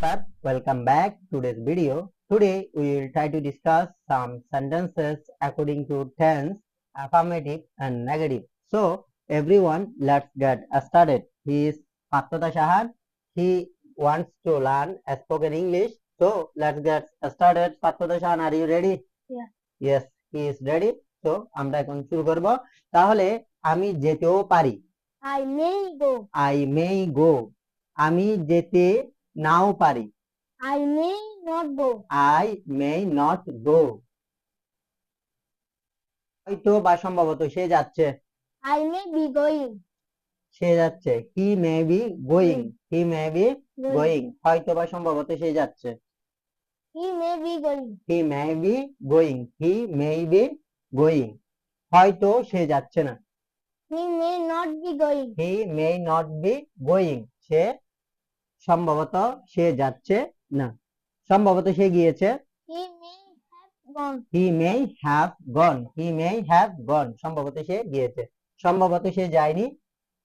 Namaskar, welcome back to today's video. Today we will try to discuss some sentences according to tense, affirmative and negative. So everyone, let's get started. He is Patota Shahan. He wants to learn spoken English. So let's get started. Patota Shahan, are you ready? Yeah. Yes, he is ready. So আমরা এখন শুরু করব তাহলে আমি যেতেও পারি I may go. I may go আমি যেতে নাও পারি। I may not go. I may not go হয়তো বা সম্ভবত সে যাচ্ছে। I may be going. সে যাচ্ছে। He may be going he may B Going. Going হয়তো বা সম্ভবত সে যাচ্ছে। He may be going. He may be going he may be going হয়তো সে যাচ্ছে না। He May not B going. He may not be going সে সম্ভবত সে যাচ্ছে না। সম্ভবত সে গিয়েছে। He may have gone. He may have gone he may have gone সম্ভবত সে গিয়েছে। সম্ভবত সে যায়নি।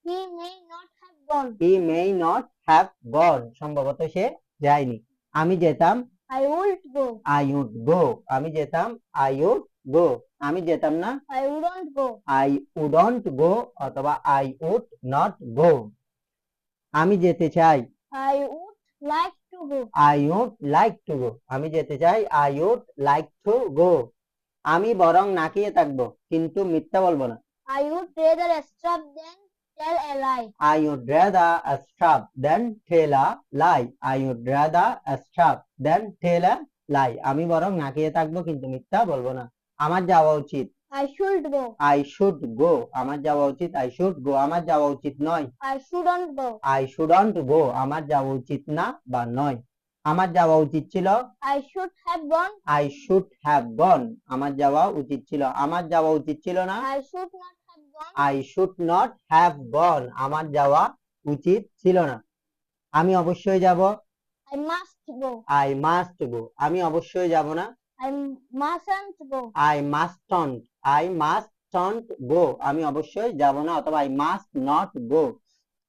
He may not have gone. He may not have gone সম্ভবত সে যায়নি। আমি যেতাম। I won't go. I would go আমি যেতাম। আই উড গো আমি যেতাম না। I wouldn't go. I wouldn't go অথবা আই উড নট গো আমি যেতে চাই। Like to go. I would like to go আমি যেতে চাই I would like to go আমি বরং নাকিয়ে থাকব কিন্তু মিথ্যা বলব না I would rather stop than tell a lie. I would rather stop than tell a lie. I would rather stop than tell a lie. আমি বরং নাকিয়ে থাকব কিন্তু মিথ্যা বলব না আমার যাওয়া উচিত I should go. I should go আমার যাওয়া উচিত. আই শুড গো আমার যাওয়া উচিত নয়। I shouldn't go. I shouldn't go আমার যাওয়া উচিত না বা নয়। আমার যাওয়া উচিত ছিল? I should have gone. I should have gone আমার যাওয়া উচিত ছিল। আমার যাওয়া উচিত ছিল না? I should not have gone. I should not have gone আমার যাওয়া উচিত ছিল না। আমি অবশ্যই যাব? I must go. I must go আমি অবশ্যই যাব না? I mustn't go. I mustn't I mustn't go আমি অবশ্যই যাব না অথবা আই মাস্ট নট গো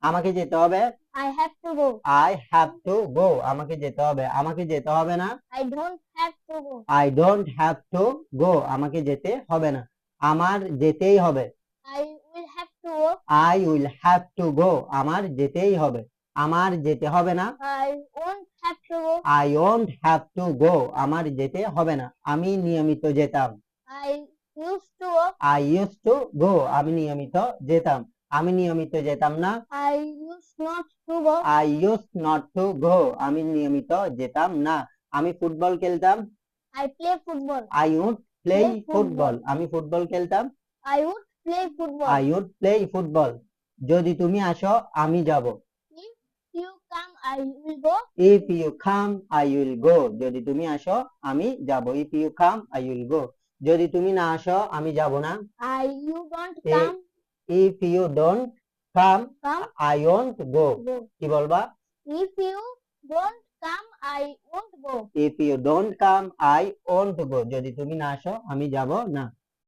আমাকে যেতে হবে? I have to go. I have to go আমাকে যেতে হবে। আমাকে যেতে হবে না? I don't have to go. I don't have to go আমাকে যেতে হবে না। আমার যেতেই হবে। I will have to go. I will have to go আমার যেতেই হবে। আমার যেতে হবে না? I won't have to go. I won't have to go আমার যেতে হবে না। আমি নিয়মিত যেতাম। I used to I use to go আমি নিয়মিত যেতাম। আমি নিয়মিত যেতাম না। I used not to go. I use not to go আমি নিয়মিত যেতাম না। আমি ফুটবল খেলতাম। I play football. I would play football আমি ফুটবল খেলতাম। I would play football. I would play football যদি তুমি আসো আমি যাব। I will go. If you come I will go যদি তুমি আসো আমি যাব if you come I will go যদি তুমি না আসো আমি যাব না I you don't come. If you don't come Come. I won't go Go. কি বলবা If you don't come, I won't go. If you don't come I won't go যদি তুমি না আসো আমি যাব না